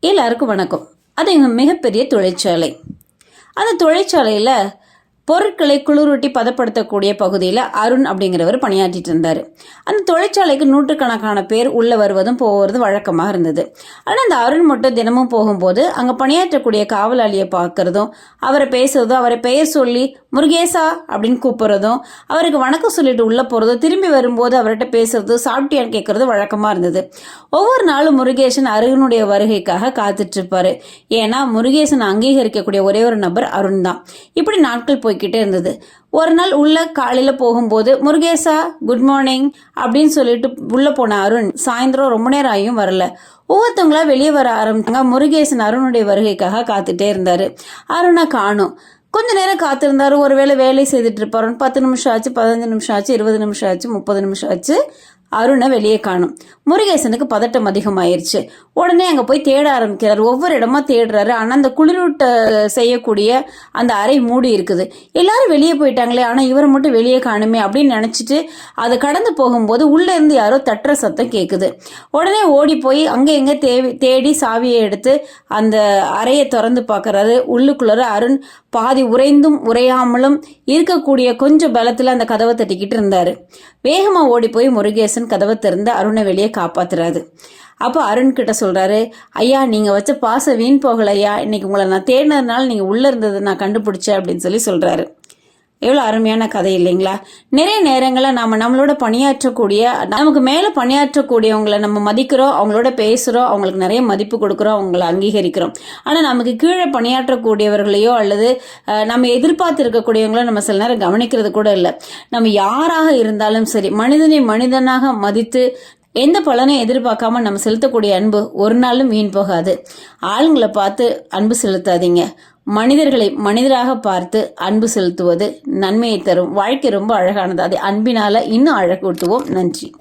எல்லாருக்கும் வணக்கம். அது எங்கள் மிகப்பெரிய தொழிற்சாலை. அந்த தொழிற்சாலையில் பொருட்களை குளிரூட்டி பதப்படுத்தக்கூடிய பகுதியில் அருண் அப்படிங்கிறவர் பணியாற்றிட்டு இருந்தார். அந்த தொழிற்சாலைக்கு நூற்றுக்கணக்கான பேர் உள்ளே வருவதும் போவதும் வழக்கமாக இருந்தது. ஆனால் அந்த அருண் மட்டும் தினமும் போகும்போது அங்கே பணியாற்றக்கூடிய காவலாளியை பார்க்கறதும் அவரை பேசுறதும் அவரை பெயர் சொல்லி முருகேசா அப்படின்னு கூப்பிட்றதும் அவருக்கு வணக்கம் சொல்லிட்டு உள்ளே போகிறதும் திரும்பி வரும்போது அவர்கிட்ட பேசுறது சாப்பிட்டியான்னு கேட்கறது வழக்கமாக இருந்தது. ஒவ்வொரு நாளும் முருகேசன் அருகனுடைய வருகைக்காக காத்துட்ருப்பார் ஏன்னா முருகேசன் அங்கீகரிக்கக்கூடிய ஒரே ஒரு நபர் அருண் தான். இப்படி நாட்கள் போய் போய்க்கிட்டே இருந்தது. ஒரு நாள் உள்ள காலையில் போகும்போது முருகேசா குட் மார்னிங் அப்படின்னு சொல்லிட்டு உள்ளே போன அருண் சாயந்தரம் ரொம்ப நேரம் ஆகியும் வரல. ஒவ்வொருத்தவங்களா வெளியே வர ஆரம்பிச்சாங்க. முருகேசன் அருணுடைய வருகைக்காக காத்துட்டே இருந்தார். அருணை காணும். கொஞ்ச நேரம் காத்திருந்தாரு. ஒருவேளை வேலை செய்துட்டு இருப்பாருன்னு பத்து நிமிஷம் ஆச்சு பதினஞ்சு நிமிஷம் ஆச்சு இருபது நிமிஷம் ஆச்சு முப்பது நிமிஷம் ஆச்சு. அருணை வெளியே காணும். முருகேசனுக்கு பதட்டம் அதிகமாயிருச்சு. உடனே அங்கே போய் தேட ஆரம்பிக்கிறார். ஒவ்வொரு இடமா தேடுறாரு. ஆனால் அந்த குளிரூட்ட செய்யக்கூடிய அந்த அறை மூடி இருக்குது. எல்லாரும் வெளியே போயிட்டாங்களே ஆனால் இவரை மட்டும் வெளியே காணுமே அப்படின்னு நினச்சிட்டு அதை கடந்து போகும்போது உள்ளே இருந்து யாரோ தட்டுற சத்தம் கேட்குது உடனே ஓடி போய் அங்கே எங்கே தேவி தேடி சாவியை எடுத்து அந்த அறையை திறந்து பார்க்குறாரு உள்ளுக்குள்ளார அருண் பாதி உறைந்தும் உறையாமலும் இருக்கக்கூடிய கொஞ்சம் பலத்தில் அந்த கதவை தட்டிக்கிட்டு இருந்தார். வேகமாக ஓடி போய் முருகேசன் கதவை திறந்து அருணை வெளியே காப்பாத்துறாரு. அப்போ அருண் கிட்ட சொல்றாரு ஐயா நீங்க வச்ச பாச வீண் போகலையா? இன்னைக்கு உங்களை நான் தேடினதுனால நீங்க உள்ள இருந்ததை நான் கண்டுபிடிச்சேன் அப்படின்னு சொல்லி சொல்றாரு. எவ்வளோ அருமையான கதை இல்லைங்களா? நிறைய நேரங்களில் நாம் நம்மளோட பணியாற்றக்கூடிய நமக்கு மேலே பணியாற்றக்கூடியவங்களை நம்ம மதிக்கிறோம் அவங்களோட பேசுகிறோம் அவங்களுக்கு நிறைய மதிப்பு கொடுக்குறோம் அவங்கள அங்கீகரிக்கிறோம். ஆனால் நமக்கு கீழே பணியாற்றக்கூடியவர்களையோ அல்லது நம்ம எதிர்பார்த்து இருக்கக்கூடியவங்களோ நம்ம சில நேரம் கவனிக்கிறது கூட இல்லை. நம்ம யாராக இருந்தாலும் சரி மனிதனை மனிதனாக மதித்து எந்த பலனையும் எதிர்பார்க்காம நம்ம செலுத்தக்கூடிய அன்பு ஒரு நாளும் வீண் போகாது. ஆளுங்களை பார்த்து அன்பு செலுத்தாதீங்க. மனிதர்களை மனிதராக பார்த்து அன்பு செலுத்துவது நன்மையை தரும். வாழ்க்கை ரொம்ப அழகானது. அதை அன்பினால இன்னும் அழகூட்டுவோம் நன்றி.